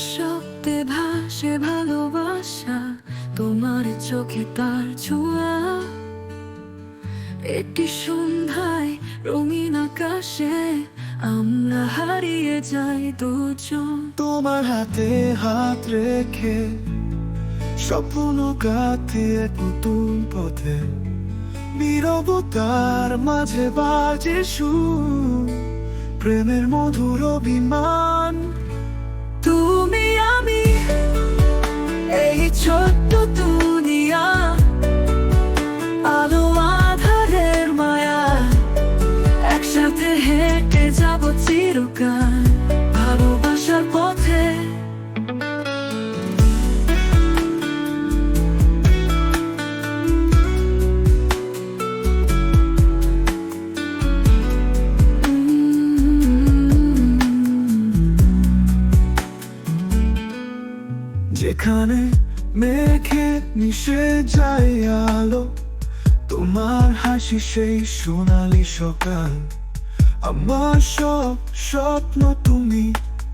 নিঃশব্দে ভাসে ভালোবাসা, তোমার চোখে তার ছোঁয়া। একটি সন্ধ্যায় রঙিন আকাশে আমরা হারিয়ে যাই দুজন। তোমার হাতে হাত রেখে স্বপ্ন এক নতুন পথে নীরবতার মাঝে বাজে সুর, প্রেমের মধুর অভিমান। একসাথে হেঁটে যাব চিরকাল ভালোবাসার পথে। যেখানে মেঘে মিশে যায় আলো, তোমার হাসি সেই সোনালি সকাল। আমার সব স্বপ্ন তুমি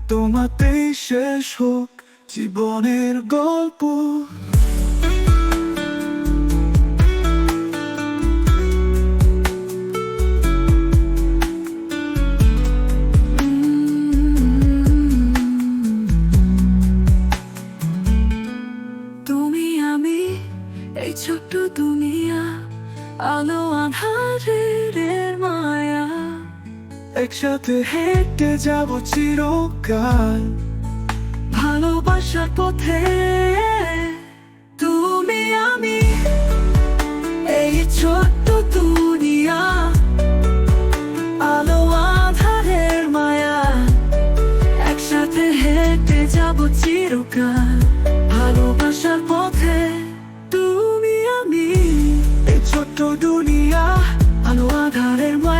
তোমাতেই শেষ হোক, জীবনের গল্প। তুমি আমি, এই ছোট্ট দুনিয়া, আলো আধারের একসাথে হেঁটে যাব চিরকাল ভালোবাসার পথে। তুমি, আমি, এই ছোট্ট দুনিয়া, আলো আধারের মায়া, একসাথে হেঁটে যাব চিরকাল ভালোবাসার পথে। তুমি, আমি, এই ছোট্ট দুনিয়া, আলো আধারের মায়া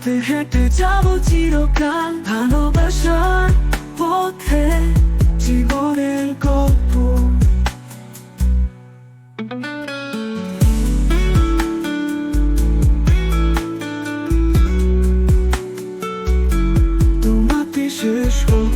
একসাথে হেঁটে যাব চিরকাল ভালোবাসার পথে জীবনের গল্প। তোমাকে শেষ হোক